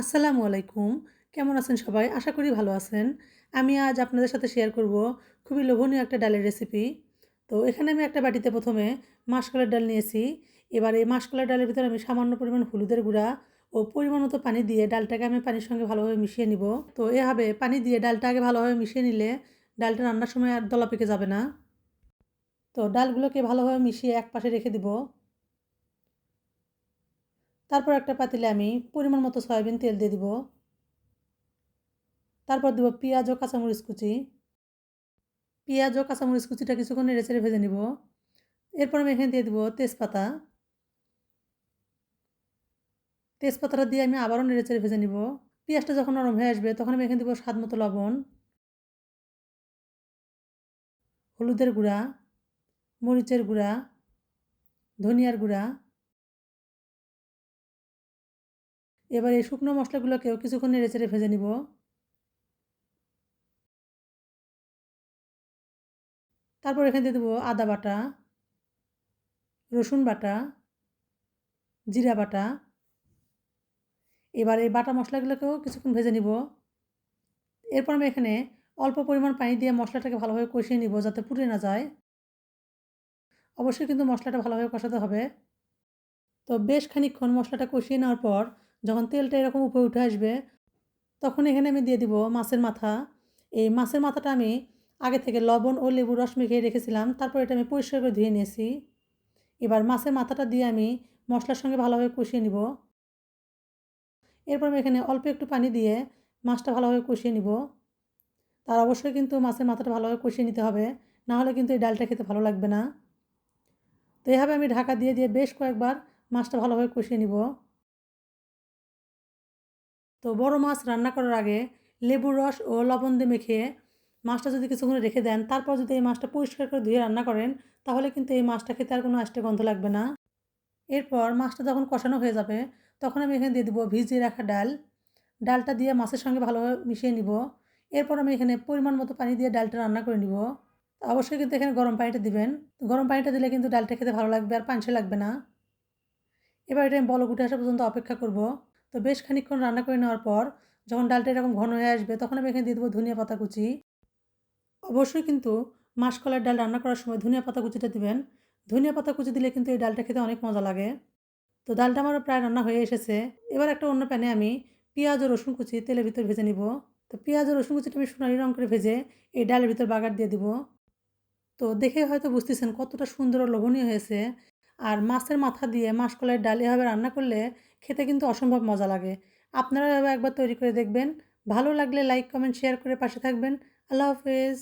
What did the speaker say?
আসসালামু আলাইকুম। কেমন আছেন সবাই? আশা করি ভালো আছেন। আমি আজ আপনাদের সাথে শেয়ার করব খুবই লোভনীয় একটা ডালের রেসিপি তো এখানে আমি একটা বাটিতে প্রথমে মাসকলার ডাল নিয়েছি। এবার এই মাসকলার ডালের ভিতরে আমি সামান্য পরিমাণ হলুদের গুঁড়া ও পরিমাণ মতো পানি দিয়ে ডালটাকে আমি পানির সঙ্গে ভালোভাবে মিশিয়ে নিব। তো এভাবে পানি দিয়ে ডালটা আগে ভালোভাবে মিশিয়ে নিলে ডালটা রান্নার সময় আর দলা পেকে যাবে না। তো ডালগুলোকে ভালোভাবে মিশিয়ে এক পাশে রেখে দিব। তারপর একটা পাতিলে আমি পরিমাণ মতো সয়াবিন তেল দিয়ে দিব। তারপর দেবো পেঁয়াজ ও কাঁচামরিচ কুচি। পেঁয়াজ ও কাঁচামরিচ কুচিটা কিছুক্ষণ নেড়ে চেড়ে ভেজে নিব। এরপর আমি এখানে দিয়ে দেবো তেজপাতা। তেজপাতাটা দিয়ে আমি আবারও নেড়ে চেড়ে ভেজে নিব। পেঁয়াজটা যখন নরম হয়ে আসবে তখন আমি এখানে দেবো স্বাদ মতো লবণ। হলুদের গুঁড়া, মরিচের গুঁড়া, ধনিয়ার গুঁড়া এবার এই শুকনো মশলাগুলোকেও কিছুক্ষণ নেড়ে চেড়ে ভেজে নিব। তারপর এখানে দিয়ে দেবো আদা বাটা, রসুন বাটা, জিরা বাটা। এবার এই বাটা মশলাগুলোকেও কিছুক্ষণ ভেজে নিব। এরপর আমি এখানে অল্প পরিমাণ পানি দিয়ে মশলাটাকে ভালোভাবে কষিয়ে নিব যাতে পুড়ে না যায়। অবশ্যই কিন্তু মশলাটা ভালোভাবে কষাতে হবে। তো বেশ খানিকক্ষণ মশলাটা কষিয়ে নেওয়ার পর যখন তেলটা এরকম উপরে উঠে আসবে, তখন এখানে আমি দিয়ে দিব মাছের মাথা। এই মাছের মাথাটা আমি আগে থেকে লবণ ও লেবু রস মেখে রেখেছিলাম, তারপর এটা আমি পরিষ্কার করে ধুয়ে নিয়েছি। এবার মাছের মাথাটা দিয়ে আমি মশলার সঙ্গে ভালোভাবে কষিয়ে নিব। এরপর আমি এখানে অল্প একটু পানি দিয়ে মাছটা ভালোভাবে কষিয়ে নিব। তার অবশ্যই কিন্তু মাছের মাথাটা ভালোভাবে কষিয়ে নিতে হবে, না হলে কিন্তু এই ডালটা খেতে ভালো লাগবে না। তো এভাবে আমি ঢাকা দিয়ে দিয়ে বেশ কয়েকবার মাছটা ভালোভাবে কষিয়ে নিব। তো বড় মাছ রান্না করার আগে লেবুর রস ও লবণ দিয়ে মেখে মাছটা যদি কিছুক্ষণ রেখে দেন, তারপর যদি এই মাছটা পরিষ্কার করে ধুয়ে রান্না করেন, তাহলে কিন্তু এই মাছটা খেতে আর কোনো আষ্টে গন্ধ লাগবে না। এরপর মাছটা যখন কষানো হয়ে যাবে, তখন আমি এখানে দিয়ে দেবো ভিজিয়ে রাখা ডাল। ডালটা দিয়ে মাছের সঙ্গে ভালোভাবে মিশিয়ে নিব। এরপর আমি এখানে পরিমাণ মতো পানি দিয়ে ডালটা রান্না করে নিব। অবশ্যই কিন্তু এখানে গরম পানিটা দিবেন। গরম পানিটা দিলে কিন্তু ডালটা খেতে ভালো লাগবে আর পাঞ্চে লাগবে না। এবার এটা আমি বলক উঠে আসা পর্যন্ত অপেক্ষা করব। তো বেশ খানিক্ষণ রান্না করে নেওয়ার পর যখন ডালটা এরকম ঘন হয়ে আসবে, তখন আমি এখানে দিয়ে দেবো ধনিয়া পাতা কুচি। অবশ্যই কিন্তু মাসকলার ডাল রান্না করার সময় ধনিয়া পাতা কুচিটা দিবেন। ধনিয়া পাতা কুচি দিলে কিন্তু এই ডালটা খেতে অনেক মজা লাগে। তো ডালটা আমারও প্রায় রান্না হয়ে এসেছে। এবার একটা অন্য প্যানে আমি পেঁয়াজ ও রসুন কুচি তেলের ভিতর ভেজে নিব। তো পেঁয়াজ ও রসুন কুচিটা আমি সোনালি রঙ করে ভেজে এই ডালের ভিতর বাগার দিয়ে দিব। তো দেখে হয়তো বুঝতেছেন কতটা সুন্দর ও লোভনীয় হয়েছে। আর মাছের মাথা দিয়ে মাসকলাইয়ের ডাল এভাবে রান্না করলে খেতে কিন্তু অসম্ভব মজা লাগে। আপনারা এভাবে একবার তৈরি করে দেখবেন। ভালো লাগলে লাইক কমেন্ট শেয়ার করে পাশে থাকবেন। আল্লাহ হাফেজ।